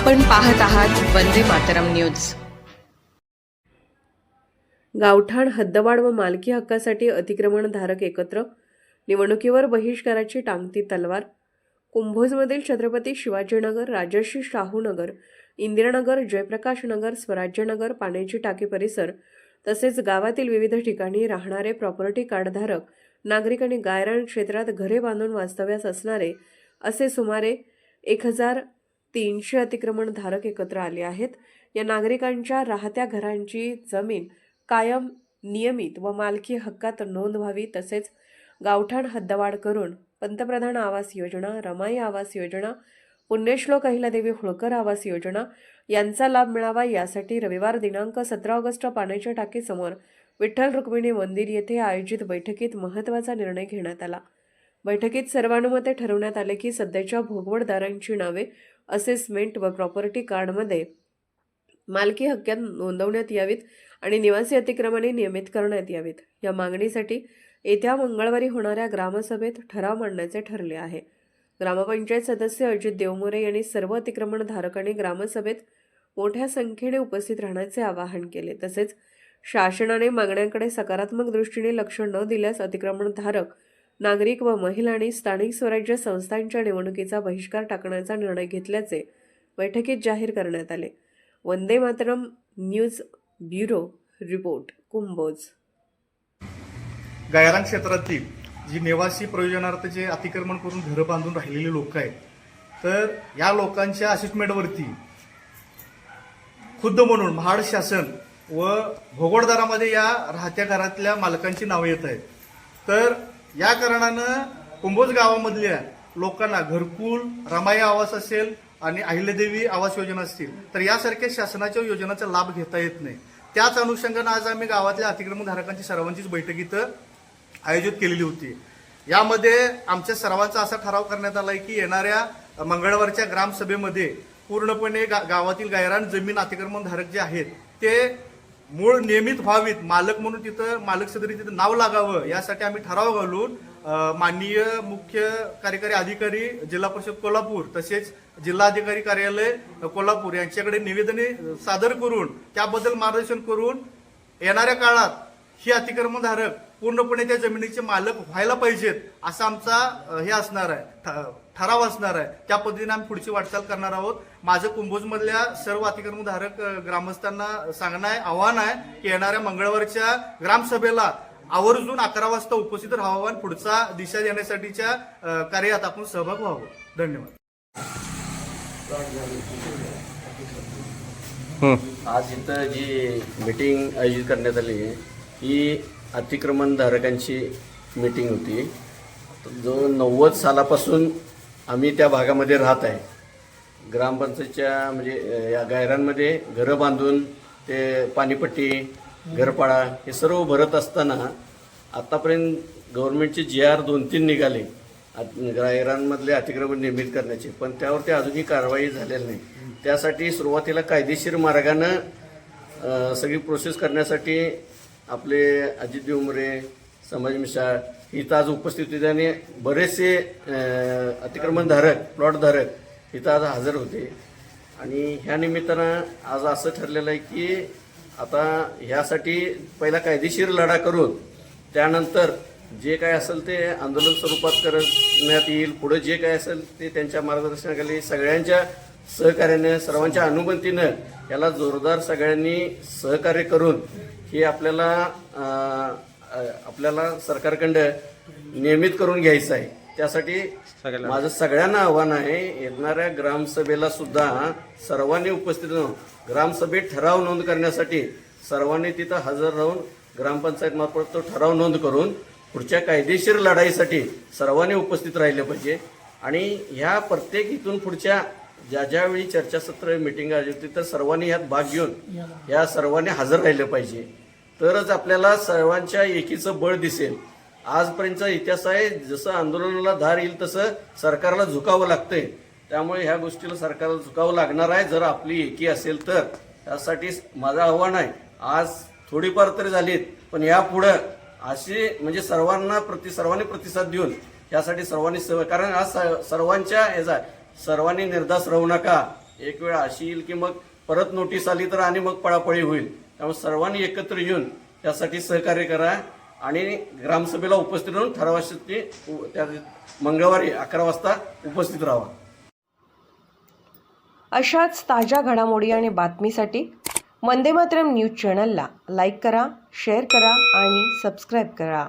आपण पाहत आहात वंदे मातरम न्यूज. गावठाण हद्दवाढ व मालकी हक्कासाठी अतिक्रमणधारक एकत्र. निवडणुकीवर बहिष्काराची टांगती तलवार. कुंभोजमधील छत्रपती शिवाजीनगर राजर्षी शाहूनगर इंदिरानगर जयप्रकाशनगर स्वराज्यनगर पाण्याची टाकी परिसर तसेच गावातील विविध ठिकाणी राहणारे प्रॉपर्टी कार्डधारक नागरिक आणि गायरान क्षेत्रात घरे बांधून वास्तव्यास असणारे असे सुमारे एक हजार तीनशे अतिक्रमणधारक एकत्र आले आहेत. या नागरिकांच्या राहत्या घरांची जमीन कायम नियमित व मालकी हक्कात नोंद व्हावी तसेच गावठाण हद्दवाढ करून पंतप्रधान आवास योजना रमाई आवास योजना पुण्यश्लोक अहिल्यादेवी होळकर आवास योजना यांचा लाभ मिळावा यासाठी रविवार दिनांक सतरा ऑगस्ट पाण्याच्या टाकीसमोर विठ्ठल रुक्मिणी मंदिर येथे आयोजित बैठकीत महत्त्वाचा निर्णय घेण्यात आला. बैठकीत सर्वानुमते ठरवण्यात आले की सध्याच्या भोगवडदारांची नावे असेसमेंट व प्रॉपर्टी कार्डमध्ये मालकी हक्कात नोंदवण्यात यावीत आणि निवासी अतिक्रमणे नियमित करण्यात यावीत. या मागणीसाठी येत्या मंगळवारी होणाऱ्या ग्रामसभेत ठराव मांडण्याचे ठरले आहे. ग्रामपंचायत सदस्य अजित देवमोरे यांनी सर्व अतिक्रमणधारकांनी ग्रामसभेत मोठ्या संख्येने उपस्थित राहण्याचे आवाहन केले. तसेच शासनाने मागण्यांकडे सकारात्मक दृष्टीने लक्ष न दिल्यास अतिक्रमणधारक नागरिक व महिला आणि स्थानिक स्वराज्य संस्थांच्या निवडणुकीचा बहिष्कार टाकण्याचा निर्णय घेतल्याचे बैठकीत जाहीर करण्यात आले. Vande Mataram news bureau report Kumbhoj. गायरान क्षेत्रातील जी निवासी प्रयोजनार्थ जे अतिक्रमण करून घरं बांधून राहिलेली लोक आहेत तर या लोकांच्या असिस्टमेंटवरती खुद्द म्हणून महाड शासन व भोगोडदारामध्ये या राहत्या घरातल्या मालकांची नावं येत आहेत. तर या कारणानं कुंभोज गावामधल्या लोकांना घरकुल रमाई आवास असेल आणि अहिल्यादेवी आवास योजना असतील तर यासारख्या शासनाच्या योजनांचा लाभ घेता येत नाही. त्याच अनुषंगानं आज आम्ही गावातल्या अतिक्रमणधारकांची सर्वांचीच बैठक इथं आयोजित केलेली होती. यामध्ये आमच्या सर्वांचा असा ठराव करण्यात आला आहे की येणाऱ्या मंगळवारच्या ग्रामसभेमध्ये पूर्णपणे गा- गावातील गायरान जमीन अतिक्रमणधारक जे आहेत ते मूळ नियमित व्हावीत मालक म्हणून तिथं मालक सदरी तिथं नाव लागावं यासाठी आम्ही ठराव घालून माननीय मुख्य कार्यकारी अधिकारी जिल्हा परिषद कोल्हापूर तसेच जिल्हा अधिकारी कार्यालय कोल्हापूर यांच्याकडे निवेदने सादर करून त्याबद्दल मार्गदर्शन करून येणाऱ्या काळात ही अतिक्रमणधारक पूर्णपणे त्या जमिनीचे मालक व्हायला पाहिजेत असा आमचा हे असणार आहे ठराव असणार आहे. त्या पद्धतीने आम्ही पुढची वाटचाल करणार आहोत. माझं कुंभोजमधल्या सर्व अतिक्रमणधारक ग्रामस्थांना सांगणं आहे आव्हान आहे की येणाऱ्या मंगळवारच्या ग्रामसभेला आवर्जून अकरा वाजता उपस्थित राहावं आणि पुढचा दिशा देण्यासाठीच्या कार्यात आपण सहभाग व्हावं. धन्यवाद. आज इथं जी मीटिंग आयोजित करण्यात आली आहे ही अतिक्रमणधारकांची मीटिंग होती. जो नव्वद सालापासून आम्ही त्या भागामध्ये राहत आहे. ग्रामपंचायतच्या म्हणजे या गायरांमध्ये घरं बांधून ते पाणीपट्टी घरपाडा हे सर्व भरत असताना आत्तापर्यंत गव्हर्नमेंटचे जी आर दोन तीन निघाले. आत- गायरांमधले अतिक्रमण निर्मित करण्याचे. पण त्यावरती अजूनही कारवाई झालेली नाही. त्यासाठी सुरुवातीला कायदेशीर मार्गानं सगळी प्रोसेस करण्यासाठी आपले अजित देवमरे समाज मिसाळ इथं आज उपस्थित होते आणि बरेचसे अतिक्रमणधारक प्लॉटधारक इथं आज हजर होते. आणि ह्या निमित्तानं आज असं ठरलेलं आहे की आता ह्यासाठी पहिला कायदेशीर लढा करून त्यानंतर जे काय असेल ते आंदोलन स्वरूपात करण्यात येईल पुढं जे काय असेल ते त्यांच्या मार्गदर्शनाखाली सगळ्यांच्या सहकार्याने सर्वांच्या अनुमतीनं याला जोरदार सगळ्यांनी सहकार्य करून हे आपल्याला आपल्याला सरकारकडं नियमित करून घ्यायचं आहे. त्यासाठी माझं सगळ्यांना आव्हान आहे येणाऱ्या ग्रामसभेला सुद्धा सर्वांनी उपस्थित राहून ग्रामसभेत ठराव नोंद करण्यासाठी सर्वांनी तिथं हजर राहून ग्रामपंचायत मार्फत तो ठराव नोंद करून पुढच्या कायदेशीर लढाईसाठी सर्वांनी उपस्थित राहिले पाहिजे. आणि ह्या प्रत्येक इथून पुढच्या ज्या ज्यावेळी चर्चासत्र मिटिंग आयोजित होती तर सर्वांनी यात भाग घेऊन या सर्वांनी हजर राहिलं पाहिजे. तरच आपल्याला सर्वांच्या एकीचं बळ दिसेल. आजपर्यंतचा इतिहास आहे जसं आंदोलनाला धार येईल तसं सरकारला झुकावं लागतंय. त्यामुळे ह्या गोष्टीला सरकारला झुकावं लागणार आहे जर आपली एकी असेल तर. त्यासाठी माझं आव्हान आहे. आज थोडीफार तरी झालीत पण यापुढं अशी म्हणजे सर्वांना प्रति सर्वांनी प्रतिसाद देऊन यासाठी सर्वांनी सह कारण आज स- सर्वांच्या याचा सर्वांनी निर्धास राहू नका. एक वेळ अशी येईल की मग परत नोटीस आली तर आणि मग पळापळी होईल. त्यामुळे सर्वांनी एकत्र येऊन त्यासाठी सहकार्य करा आणि ग्रामसभेला उपस्थित राहून ठरावाशी त्या मंगळवारी अकरा वाजता उपस्थित राहा. अशाच ताज्या घडामोडी आणि बातमीसाठी वंदे मातरम न्यूज चॅनलला लाईक करा शेअर करा आणि सबस्क्राईब करा.